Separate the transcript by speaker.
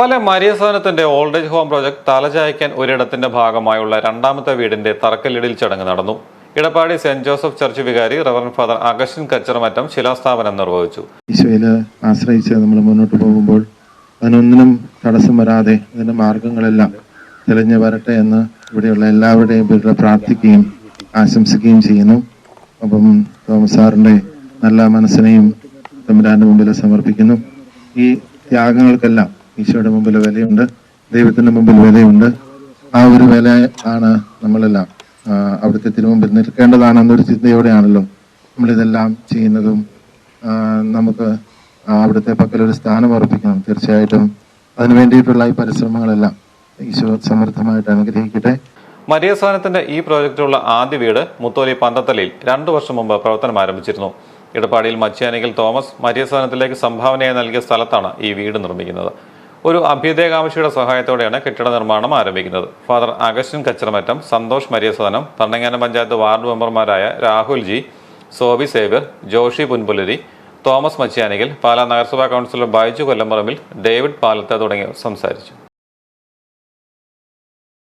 Speaker 1: പല മരിയസദനത്തിന്റെ old age home project തലചായ്ക്കാൻ ഒരിടത്തിന്റെ ഭാഗമായുള്ള രണ്ടാമത്തെ വീടിന്റെ തറക്കല്ലിടിൽ ചടങ്ങ് നടന്നു. ഇടപ്പാടി സെന്റ് ജോസഫ് ചർച്ച് വികാരി റവറൻ ഫാദർ അഗസ്റ്റിൻ കച്ചറമറ്റം ശിലാസ്ഥാപനം നിർവഹിച്ചു.
Speaker 2: ആശ്രയിച്ച് നമ്മൾ മുന്നോട്ട് പോകുമ്പോൾ അതിനൊന്നിനും തടസ്സം വരാതെ അതിന്റെ മാർഗങ്ങളെല്ലാം തെളിഞ്ഞു വരട്ടെ എന്ന് ഇവിടെയുള്ള എല്ലാവരുടെയും പേരുടെ പ്രാർത്ഥിക്കുകയും ആശംസിക്കുകയും ചെയ്യുന്നു. അപ്പം തോമസ് സാറിന്റെ നല്ല മനസ്സിനെയും തമ്പുരാന്റെ മുമ്പിൽ സമർപ്പിക്കുന്നു. ഈ ത്യാഗങ്ങൾക്കെല്ലാം ഈശോയുടെ മുമ്പിൽ വിലയുണ്ട് ദൈവത്തിന്റെ മുമ്പിൽ വിലയുണ്ട് ആ ഒരു വില ആണ് നമ്മളെല്ലാം അവിടുത്തെ തിരുമുമ്പിൽ നിൽക്കേണ്ടതാണെന്നൊരു ചിന്തയോടെയാണല്ലോ നമ്മളിതെല്ലാം ചെയ്യുന്നതും നമുക്ക് അവിടുത്തെ പക്കൽ ഒരു സ്ഥാനം ഉറപ്പിക്കണം തീർച്ചയായിട്ടും. അതിനു വേണ്ടിയിട്ടുള്ള ഈ പരിശ്രമങ്ങളെല്ലാം ഈശോ സമൃദ്ധമായിട്ട് അനുഗ്രഹിക്കട്ടെ.
Speaker 1: മരിയസദനത്തിന്റെ ഈ പ്രോജക്റ്റിലുള്ള ആദ്യ വീട് മുത്തോലി പന്തത്തലിൽ രണ്ടു വർഷം മുമ്പ് പ്രവർത്തനം ആരംഭിച്ചിരുന്നു. ഇടപാടിയിൽ മച്ചിയാനിക്കൽ തോമസ് മരിയസദനത്തിലേക്ക് സംഭാവനയായി നൽകിയ സ്ഥലത്താണ് ഈ വീട് നിർമ്മിക്കുന്നത്. ഒരു അഭ്യുദയകാംക്ഷിയുടെ സഹായത്തോടെയാണ് കെട്ടിട നിർമ്മാണം ആരംഭിക്കുന്നത്. Father Augustine Kacharamattam Santhosh Mariasadanam Thannanganam panchayat ward മെമ്പർമാരായ Rahul G Sobi Xavier Joshi Punpulari Thomas Machiyanickal Pala നഗരസഭാ കൗൺസിലർ ബൈജു കൊല്ലംപറമ്പിൽ ഡേവിഡ് പാലത്ത തുടങ്ങിയവർ സംസാരിച്ചു.